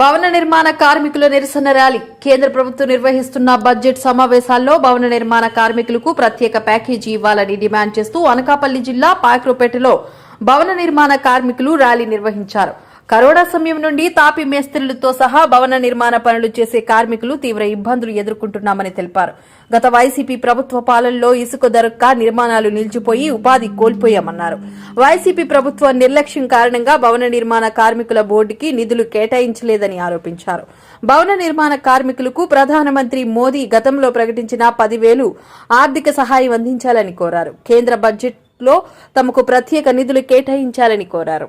భవన నిర్మాణ కార్మికుల నిరసన ర్యాలీ. కేంద్ర ప్రభుత్వం నిర్వహిస్తున్న బడ్జెట్ సమావేశాల్లో భవన నిర్మాణ కార్మికులకు ప్రత్యేక ప్యాకేజీ ఇవ్వాలని డిమాండ్ చేస్తూ అనకాపల్లి జిల్లా పాయక్రోపేటలో భవన నిర్మాణ కార్మికులు ర్యాలీ నిర్వహించారు. కరోనా సమయం నుండి తాపి మేస్త్రీలతో సహా భవన నిర్మాణ పనులు చేసే కార్మికులు తీవ్ర ఇబ్బందులు ఎదుర్కొంటున్నామని తెలిపారు. గత వైసీపీ ప్రభుత్వ పాలనలో ఇసుక దొరక్క నిర్మాణాలు నిలిచిపోయి ఉపాధి కోల్పోయామన్నారు. వైసీపీ ప్రభుత్వ నిర్లక్ష్యం కారణంగా భవన నిర్మాణ కార్మికుల బోర్డుకి నిధులు కేటాయించలేదని ఆరోపించారు. భవన నిర్మాణ కార్మికులకు ప్రధానమంత్రి మోదీ గతంలో ప్రకటించిన పదివేలు ఆర్థిక సహాయం అందించాలని కోరారు. కేంద్ర బడ్జెట్లో తమకు ప్రత్యేక నిధులు కేటాయించాలని కోరారు.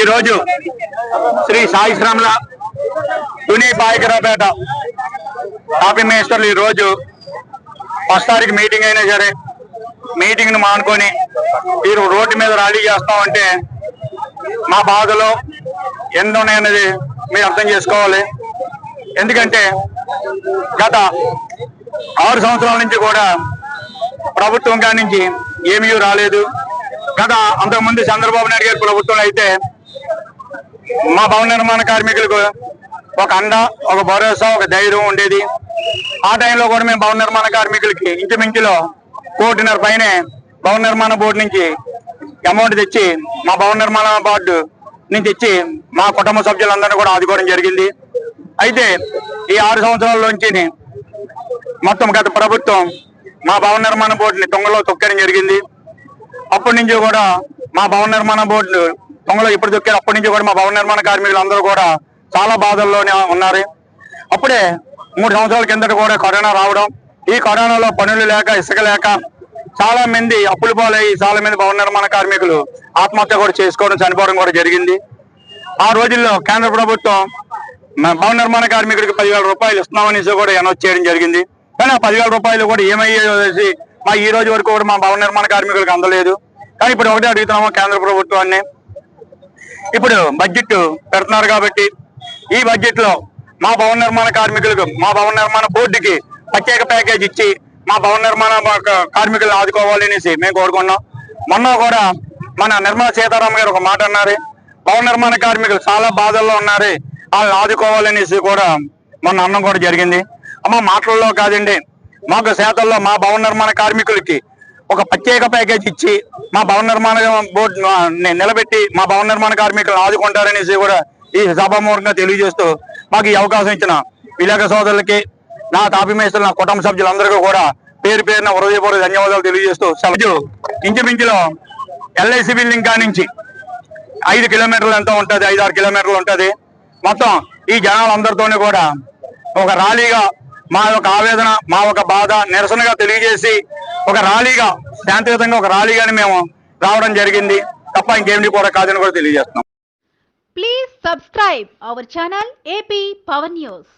ఈరోజు శ్రీ సాయి శ్రాముల తుని పాయకరాపేట కాపీ మేస్టర్లు ఈరోజు ఫస్ట్ తారీఖు మీటింగ్ అయినా సరే మీటింగ్ను మానుకొని మీరు రోడ్డు మీద ర్యాలీ చేస్తామంటే మా బాధలో ఎంత ఉన్నాయన్నది మీరు అర్థం చేసుకోవాలి. ఎందుకంటే గత ఆరు సంవత్సరాల నుంచి కూడా ప్రభుత్వం కాడి నుంచి ఏమీ రాలేదు. గత అంతకుముందు చంద్రబాబు నాయుడు గారి ప్రభుత్వం అయితే మా భవన నిర్మాణ కార్మికులకు ఒక అండ ఒక భరోసా ఒక ధైర్యం ఉండేది. ఆ టైంలో కూడా మేము భవన నిర్మాణ కార్మికులకి ఇంచుమించులో కోటిన్నర పైనే భవన నిర్మాణ బోర్డు నుంచి అమౌంట్ తెచ్చి మా భవన నిర్మాణ బోర్డు నుంచి తెచ్చి మా కుటుంబ సభ్యులందరినీ కూడా ఆదుకోవడం జరిగింది. అయితే ఈ ఆరు సంవత్సరాల్లోంచి మొత్తం గత ప్రభుత్వం మా భవన నిర్మాణ బోర్డుని తొంగలో తొక్కడం జరిగింది. అప్పటి నుంచి కూడా మా భవన నిర్మాణ బోర్డు దొంగలు ఇప్పుడు దొక్కారు అప్పటి నుంచి కూడా మా భవన నిర్మాణ కార్మికులు అందరూ కూడా చాలా బాధల్లోనే ఉన్నారు. అప్పుడే మూడు సంవత్సరాల కిందట కూడా కరోనా రావడం. ఈ కరోనాలో పనులు లేక ఇసుక లేక చాలా మంది అప్పులు పాలయ్యి చాలా మంది భవన నిర్మాణ కార్మికులు ఆత్మహత్య కూడా చేసుకోవడం చనిపోవడం కూడా జరిగింది. ఆ రోజుల్లో కేంద్ర ప్రభుత్వం భవన నిర్మాణ కార్మికుడికి పదివేల రూపాయలు ఇస్తున్నామని కూడా అనౌన్స్ చేయడం జరిగింది. కానీ ఆ పదివేల రూపాయలు కూడా ఏమయ్యాయో మా ఈ రోజు వరకు కూడా మా భవన నిర్మాణ కార్మికులకు అందలేదు. కానీ ఇప్పుడు ఒకటే అడుగుతున్నాము కేంద్ర ప్రభుత్వాన్ని. ఇప్పుడు బడ్జెట్ పెడుతున్నారు కాబట్టి ఈ బడ్జెట్లో మా భవన నిర్మాణ కార్మికులకు మా భవన నిర్మాణ బోర్డుకి ప్రత్యేక ప్యాకేజ్ ఇచ్చి మా భవన నిర్మాణ కార్మికులను ఆదుకోవాలి అనేసి మేము కోరుకున్నాం మొన్న కూడా మన నిర్మలా సీతారామ గారు ఒక మాట అన్నారు. భవన నిర్మాణ కార్మికులు చాలా బాధల్లో ఉన్నారు. వాళ్ళని ఆదుకోవాలనేసి కూడా మొన్న అన్నం కూడా జరిగింది. అమ్మ మాటల్లో కాదండి. మాకు శాతల్లో మా భవన నిర్మాణ కార్మికులకి ఒక ప్రత్యేక ప్యాకేజ్ ఇచ్చి మా భవన నిర్మాణ బోర్డు నిలబెట్టి మా భవన నిర్మాణ కార్మికులను ఆదుకుంటారనేసి కూడా ఈ సభామూలంగా తెలియజేస్తూ మాకు ఈ అవకాశం ఇచ్చిన విలేక సోదరులకి నా తాపిమేస్తులు నా కుటుంబ సభ్యులందరికీ కూడా పేరు పేరున హృదయపూర్వక ధన్యవాదాలు తెలియజేస్తూ సభ్యులు ఇంచుమించులో ఎల్ఐసి బిల్డింగ్ కానించి ఐదు కిలోమీటర్లు ఎంత ఉంటుంది? ఐదు ఆరు కిలోమీటర్లు ఉంటుంది. మొత్తం ఈ జనాలందరితోని కూడా ఒక ర్యాలీగా మా యొక్క ఆవేదన మా యొక్క బాధ నిరసనగా తెలియజేసి ఒక ర్యాలీగా శాంతియుతంగా ఒక ర్యాలీగాని మేము రావడం జరిగింది. తప్ప ఇంకేమిటి కూడా కాదని కూడా తెలియజేస్తున్నాం. Please subscribe our channel AP power news